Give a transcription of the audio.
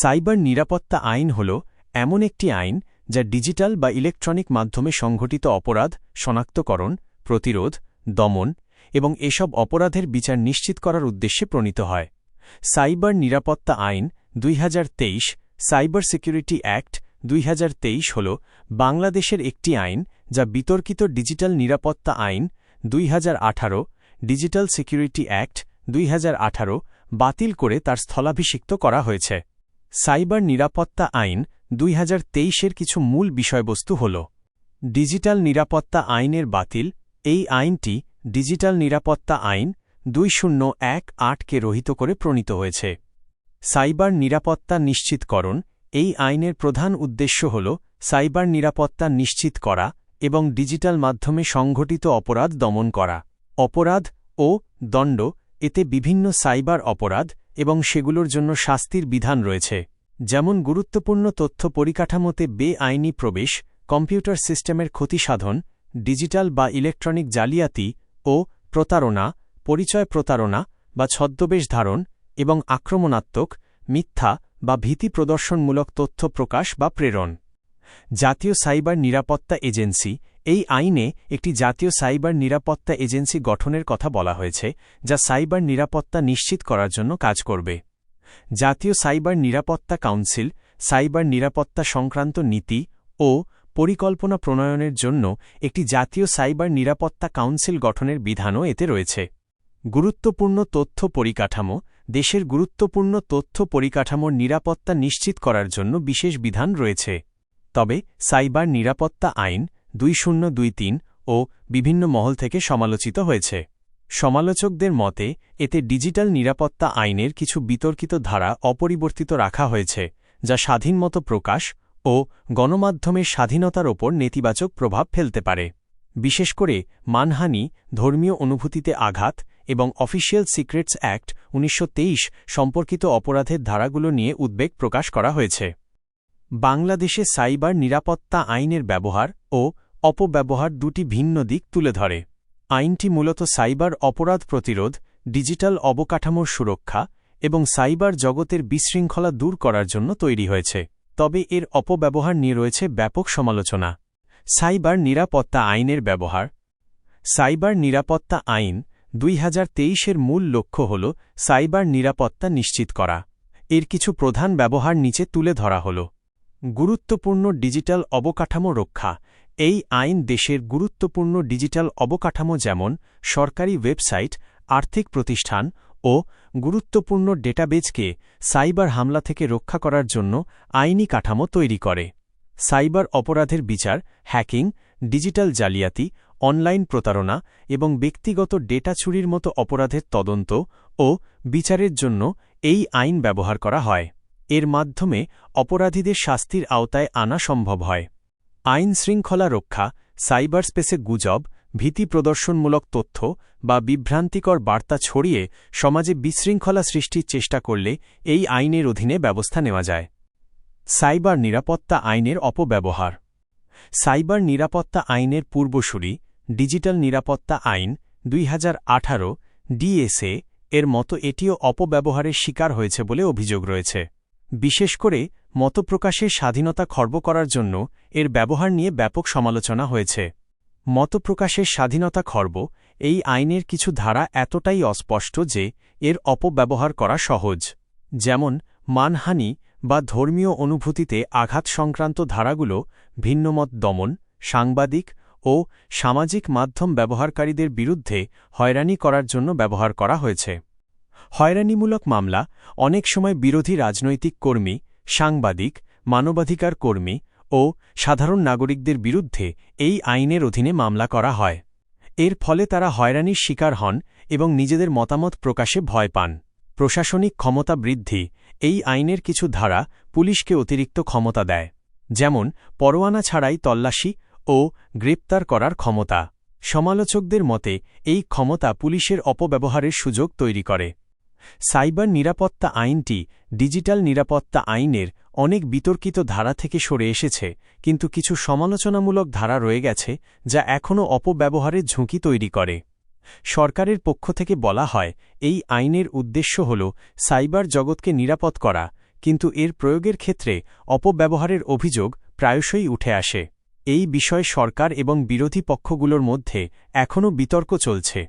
Cyber নিরাপত্তা আইন হল এমন একটি আইন যা ডিজিটাল বা ইলেকট্রনিক মাধ্যমে সংঘটিত অপরাধ, শনাক্তকরণ, প্রতিরোধ, দমন এবং এসব অপরাধের বিচার নিশ্চিত করার উদ্দেশ্যে প্রণীত হয়। সাইবার নিরাপত্তা আইন দুই হাজার তেইশ, সাইবার সিকিউরিটি অ্যাক্ট দুই হাজার তেইশ হল বাংলাদেশের একটি আইন যা বিতর্কিত ডিজিটাল নিরাপত্তা আইন দুই হাজার আঠারো, ডিজিটাল সিকিউরিটি অ্যাক্ট দুই হাজার আঠারো বাতিল করে তার স্থলাভিষিক্ত করা হয়েছে। সাইবার নিরাপত্তা আইন দুই এর কিছু মূল বিষয়বস্তু হল, ডিজিটাল নিরাপত্তা আইনের বাতিল, এই আইনটি ডিজিটাল নিরাপত্তা আইন দুই শূন্য এক আটকে রহিত করে প্রণীত হয়েছে। সাইবার নিরাপত্তা নিশ্চিতকরণ, এই আইনের প্রধান উদ্দেশ্য হল সাইবার নিরাপত্তা নিশ্চিত করা এবং ডিজিটাল মাধ্যমে সংঘটিত অপরাধ দমন করা। অপরাধ ও দণ্ড, এতে বিভিন্ন সাইবার অপরাধ এবং সেগুলোর জন্য শাস্তির বিধান রয়েছে, যেমন গুরুত্বপূর্ণ তথ্য পরিকাঠামোতে বেআইনি প্রবেশ, কম্পিউটার সিস্টেমের ক্ষতিসাধন ডিজিটাল বা ইলেকট্রনিক জালিয়াতি ও প্রতারণা, পরিচয় প্রতারণা বা ছদ্মবেশ ধারণ এবং আক্রমণাত্মক, মিথ্যা বা ভীতি প্রদর্শনমূলক তথ্য প্রকাশ বা প্রেরণ। জাতীয় সাইবার নিরাপত্তা এজেন্সি এই আইনে একটি জাতীয় সাইবার নিরাপত্তা এজেন্সি গঠনের কথা বলা হয়েছে, যা সাইবার নিরাপত্তা নিশ্চিত করার জন্য কাজ করবে। জাতীয় সাইবার নিরাপত্তা কাউন্সিল, সাইবার নিরাপত্তা সংক্রান্ত নীতি ও পরিকল্পনা প্রণয়নের জন্য একটি জাতীয় সাইবার নিরাপত্তা কাউন্সিল গঠনের বিধানও এতে রয়েছে। গুরুত্বপূর্ণ তথ্য পরিকাঠামো, দেশের গুরুত্বপূর্ণ তথ্য পরিকাঠামোর নিরাপত্তা নিশ্চিত করার জন্য বিশেষ বিধান রয়েছে। তবে সাইবার নিরাপত্তা আইন দুই শূন্য দুই তিন ও বিভিন্ন মহল থেকে সমালোচিত হয়েছে। সমালোচকদের মতে, এতে ডিজিটাল নিরাপত্তা আইনের কিছু বিতর্কিত ধারা অপরিবর্তিত রাখা হয়েছে, যা স্বাধীনমতো প্রকাশ ও গণমাধ্যমের স্বাধীনতার ওপর নেতিবাচক প্রভাব ফেলতে পারে। বিশেষ করে, মানহানি, ধর্মীয় অনুভূতিতে আঘাত এবং অফিসিয়াল সিক্রেটস অ্যাক্ট উনিশশো তেইশ সম্পর্কিত অপরাধের ধারাগুলো নিয়ে উদ্বেগ প্রকাশ করা হয়েছে। বাংলাদেশে সাইবার নিরাপত্তা আইনের ব্যবহার ও অপব্যবহার দুটি ভিন্ন দিক তুলে ধরে। আইনটি মূলত সাইবার অপরাধ প্রতিরোধ, ডিজিটাল অবকাঠামোর সুরক্ষা এবং সাইবার জগতের বিশৃঙ্খলা দূর করার জন্য তৈরি হয়েছে। তবে এর অপব্যবহার নিয়ে রয়েছে ব্যাপক সমালোচনা। সাইবার নিরাপত্তা আইনের ব্যবহার। সাইবার নিরাপত্তা আইন দুই এর মূল লক্ষ্য হল সাইবার নিরাপত্তা নিশ্চিত করা। এর কিছু প্রধান ব্যবহার নিচে তুলে ধরা হল। গুরুত্বপূর্ণ ডিজিটাল অবকাঠামো রক্ষা এই আইন দেশের গুরুত্বপূর্ণ ডিজিটাল অবকাঠামো যেমন সরকারি ওয়েবসাইট, আর্থিক প্রতিষ্ঠান ও গুরুত্বপূর্ণ ডেটাবেজকে সাইবার হামলা থেকে রক্ষা করার জন্য আইনি কাঠামো তৈরি করে। সাইবার অপরাধের বিচার, হ্যাকিং, ডিজিটাল জালিয়াতি, অনলাইন প্রতারণা এবং ব্যক্তিগত ডেটা চুরির মতো অপরাধের তদন্ত ও বিচারের জন্য এই আইন ব্যবহার করা হয়। এর মাধ্যমে অপরাধীদের শাস্তির আওতায় আনা সম্ভব হয়। আইন শৃঙ্খলা রক্ষা সাইবার স্পেসে গুজব, ভীতি প্রদর্শনমূলক তথ্য বা বিভ্রান্তিকর বার্তা ছড়িয়ে সমাজে বিশৃঙ্খলা সৃষ্টির চেষ্টা করলে এই আইনের অধীনে ব্যবস্থা নেওয়া যায়। সাইবার নিরাপত্তা আইনের অপব্যবহার। সাইবার নিরাপত্তা আইনের পূর্বসূরি, ডিজিটাল নিরাপত্তা আইন, দুই হাজার আঠারো, ডিএসএ, এর মতো এটিও অপব্যবহারের শিকার হয়েছে বলে অভিযোগ রয়েছে। বিশেষ করে মতপ্রকাশের স্বাধীনতা খর্ব করার জন্য এর ব্যবহার নিয়ে ব্যাপক সমালোচনা হয়েছে। মতপ্রকাশের স্বাধীনতা খর্ব এই আইনের কিছু ধারা এতটাই অস্পষ্ট যে এর অপব্যবহার করা সহজ। যেমন, মানহানি বা ধর্মীয় অনুভূতিতে আঘাত সংক্রান্ত ধারাগুলো ভিন্নমত দমন, সাংবাদিক ও সামাজিক মাধ্যম ব্যবহারকারীদের বিরুদ্ধে হয়রানি করার জন্য ব্যবহার করা হয়েছে। হয়রানিমূলক মামলা, অনেক সময় বিরোধী রাজনৈতিক কর্মী, সাংবাদিক, মানবাধিকার কর্মী ও সাধারণ নাগরিকদের বিরুদ্ধে এই আইনের অধীনে মামলা করা হয়। এর ফলে তারা হয়রানির শিকার হন এবং নিজেদের মতামত প্রকাশে ভয় পান। প্রশাসনিক ক্ষমতা বৃদ্ধি, এই আইনের কিছু ধারা পুলিশকে অতিরিক্ত ক্ষমতা দেয়, যেমন পরোয়ানা ছাড়াই তল্লাশি ও গ্রেপ্তার করার ক্ষমতা। সমালোচকদের মতে, এই ক্ষমতা পুলিশের অপব্যবহারের সুযোগ তৈরি করে। সাইবার নিরাপত্তা আইনটি ডিজিটাল নিরাপত্তা আইনের অনেক বিতর্কিত ধারা থেকে সরে এসেছে, কিন্তু কিছু সমালোচনামূলক ধারা রয়ে গেছে যা এখনও অপব্যবহারের ঝুঁকি তৈরি করে। সরকারের পক্ষ থেকে বলা হয়, এই আইনের উদ্দেশ্য হল সাইবার জগৎকে নিরাপদ করা, কিন্তু এর প্রয়োগের ক্ষেত্রে অপব্যবহারের অভিযোগ প্রায়শই উঠে আসে। এই বিষয়ে সরকার এবং বিরোধী পক্ষগুলোর মধ্যে এখনও বিতর্ক চলছে।